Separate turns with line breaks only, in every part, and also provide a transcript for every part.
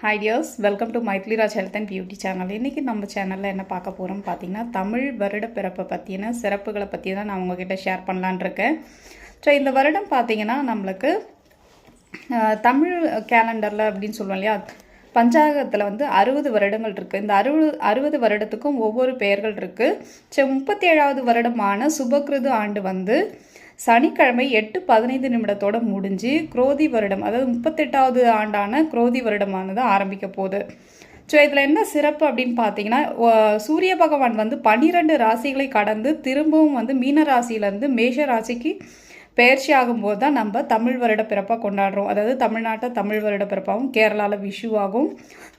Hi dears welcome to Maithliraj health and beauty channel இன்றைக்கி நம்ம சேனலில் என்ன பார்க்க போகிறோம் பார்த்தீங்கன்னா தமிழ் வருட பிறப்பை பற்றின சிறப்புகளை பற்றி தான் நான் உங்ககிட்ட ஷேர் பண்ணலான் இருக்கேன். ஸோ இந்த வருடம் பார்த்தீங்கன்னா நம்மளுக்கு தமிழ் கேலண்டரில் அப்படின்னு சொல்லுவோம் இல்லையா பஞ்சாங்கத்தில் வந்து அறுபது வருடங்கள் இருக்குது இந்த அறுபது அறுபது வருடத்துக்கும் ஒவ்வொரு பெயர்கள் இருக்குது ஸோ முப்பத்தி ஏழாவது வருடமான சுபகிருது ஆண்டு வந்து சனிக்கிழமை எட்டு பதினைந்து நிமிடத்தோட முடிஞ்சு குரோதி வருடம் அதாவது முப்பத்தெட்டாவது ஆண்டான குரோதி வருடமானது ஆரம்பிக்க போகுது. ஸோ இதில் என்ன சிறப்பு அப்படின்னு பார்த்தீங்கன்னா சூரிய பகவான் வந்து பன்னிரெண்டு ராசிகளை கடந்து திரும்பவும் வந்து மீன ராசியிலேருந்து மேஷ ராசிக்கு பெயர்ச்சி ஆகும்போது தான் நம்ம தமிழ் வருட பிறப்பாக கொண்டாடுறோம். அதாவது தமிழ்நாட்டை தமிழ் வருட பிறப்பாகவும் கேரளாவில் விஷுவாகும்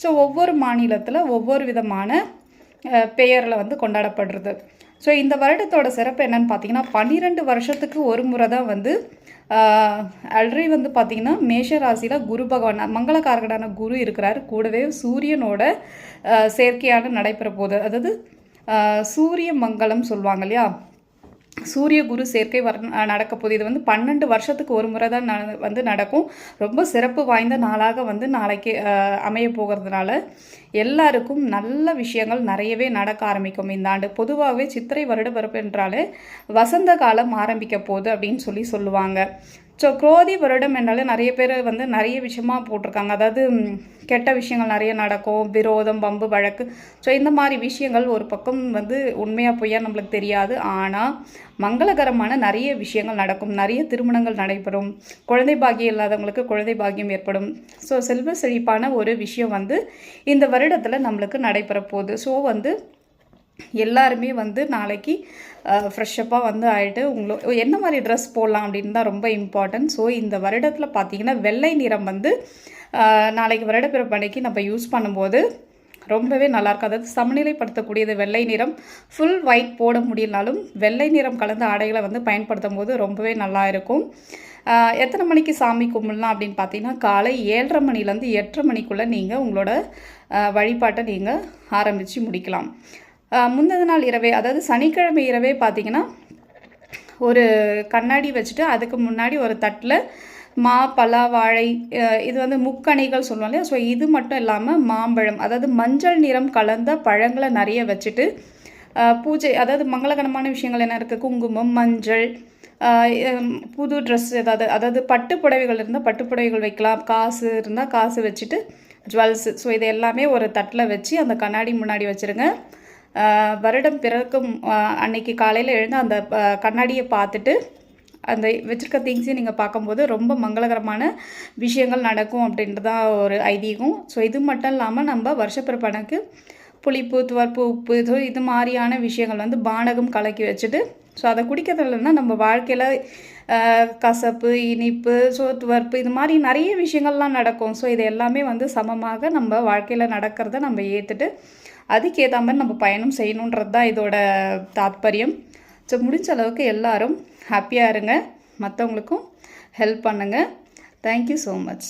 ஸோ ஒவ்வொரு மாநிலத்தில் ஒவ்வொரு விதமான பெயரில் வந்து கொண்டாடப்படுறது. ஸோ இந்த வருடத்தோட சிறப்பு என்னன்னு பார்த்தீங்கன்னா பன்னிரெண்டு வருஷத்துக்கு ஒரு முறை தான் வந்து ஆல்ரெடி வந்து பார்த்தீங்கன்னா மேஷ ராசியில் குரு பகவான் மங்களக்காரகடான குரு இருக்கிறாரு. கூடவே சூரியனோட செயற்கையான சேர்க்கையான நடைபெற போகுது அதாவது சூரிய மங்களம் சொல்லுவாங்க இல்லையா? சூரிய குரு சேர்க்கை வர நடக்க போகுது. இது வந்து பன்னெண்டு வருஷத்துக்கு ஒரு முறை தான் ந- வந்து நடக்கும். ரொம்ப சிறப்பு வாய்ந்த நாளாக வந்து நாளைக்கு அமைய போகிறதுனால எல்லாருக்கும் நல்ல விஷயங்கள் நிறையவே நடக்க ஆரம்பிக்கும். இந்த ஆண்டு பொதுவாகவே சித்திரை வருட பிறப்பு என்றாலே வசந்த காலம் ஆரம்பிக்க போகுது அப்படின்னு சொல்லி சொல்லுவாங்க. ஸோ குரோதி வருடம் என்றாலே நிறைய பேர் வந்து நிறைய விஷயமா போட்டிருக்காங்க. அதாவது கெட்ட விஷயங்கள் நிறைய நடக்கும். விரோதம் பம்பு வழக்கு. ஸோ இந்த மாதிரி விஷயங்கள் ஒரு பக்கம் வந்து உண்மையாக பொய்யா நம்மளுக்கு தெரியாது. ஆனால் மங்களகரமான நிறைய விஷயங்கள் நடக்கும். நிறைய திருமணங்கள் நடைபெறும். குழந்தை பாக்கியம் இல்லாதவங்களுக்கு குழந்தை பாக்கியம் ஏற்படும். ஸோ செல்வ செழிப்பான ஒரு விஷயம் வந்து இந்த வருடத்தில் நம்மளுக்கு நடைபெற போகுது ஸோ வந்து எல்லாருமே வந்து நாளைக்கு ஃப்ரெஷ்ஷப்பாக வந்து ஆகிட்டு உங்களோ என்ன மாதிரி ட்ரெஸ் போடலாம் அப்படின்னு தான் ரொம்ப இம்பார்ட்டன்ட் ஸோ இந்த வருடத்தில் பார்த்தீங்கன்னா வெள்ளை நிறம் வந்து நாளைக்கு வருடப்பிறப்பு நம்ம யூஸ் பண்ணும்போது ரொம்பவே நல்லாயிருக்கும் அதாவது சமநிலைப்படுத்தக்கூடியது வெள்ளை நிறம். ஃபுல் ஒயிட் போட முடியலனாலும் வெள்ளை நிறம் கலந்த ஆடைகளை வந்து பயன்படுத்தும் போது ரொம்பவே நல்லா இருக்கும். எத்தனை மணிக்கு சாமி கும்பிடலாம் அப்படின்னு பார்த்தீங்கன்னா காலை ஏழரை மணிலேருந்து எட்டரை மணிக்குள்ளே நீங்கள் உங்களோட வழிபாட்டை நீங்கள் ஆரம்பித்து முடிக்கலாம். முந்தின நாள் இரவே அதாவது சனிக்கிழமை இரவே பார்த்தீங்கன்னா ஒரு கண்ணாடி வச்சுட்டு அதுக்கு முன்னாடி ஒரு தட்டில் மா பலா வாழை இது வந்து முக்கணிகள் சொல்லுவோம் இல்லையா? ஸோ இது மட்டும் இல்லாமல் மாம்பழம் அதாவது மஞ்சள் நிறம் கலந்த பழங்களை நிறைய வச்சுட்டு பூஜை அதாவது மங்களகரமான விஷயங்கள் என்ன இருக்குது குங்குமம் மஞ்சள் புது ட்ரெஸ் ஏதாவது அதாவது பட்டு புடவைகள் இருந்தால் பட்டு புடவைகள் வைக்கலாம். காசு இருந்தால் காசு வச்சுட்டு ஜுவல்ஸு. ஸோ இது எல்லாமே ஒரு தட்டில் வச்சு அந்த கண்ணாடி முன்னாடி வச்சுருங்க. வருடம் பிறக்கும் அன்னைக்கு காலையில் எழுந்து அந்த கண்ணாடியை பார்த்துட்டு அந்த வச்சிருக்க திங்ஸையும் நீங்கள் பார்க்கும்போது ரொம்ப மங்களகரமான விஷயங்கள் நடக்கும் அப்படின்றதான் ஒரு ஐதீகம். ஸோ இது மட்டும் இல்லாமல் நம்ம வருஷப்பிறப்பனுக்கு புளிப்பு துவர்ப்பு உப்பு இது இது மாதிரியான விஷயங்கள் வந்து பானகம் கலக்கி வச்சுட்டு ஸோ அதை குடிக்கிறதுலன்னா நம்ம வாழ்க்கையில் கசப்பு இனிப்பு சோத்துவர்ப்பு இது மாதிரி நிறைய விஷயங்கள்லாம் நடக்கும். ஸோ இது எல்லாமே வந்து சமமாக நம்ம வாழ்க்கையில் நடக்கிறத நம்ம ஏற்றுட்டு அதுக்கேற்ற மாதிரி நம்ம பயணம் செய்யணுன்றது தான் இதோட தாத்பரியம். ஸோ முடிஞ்ச அளவுக்கு எல்லாரும் ஹாப்பியாக இருங்க. மற்றவங்களுக்கும் ஹெல்ப் பண்ணுங்கள் தேங்க்யூ ஸோ மச்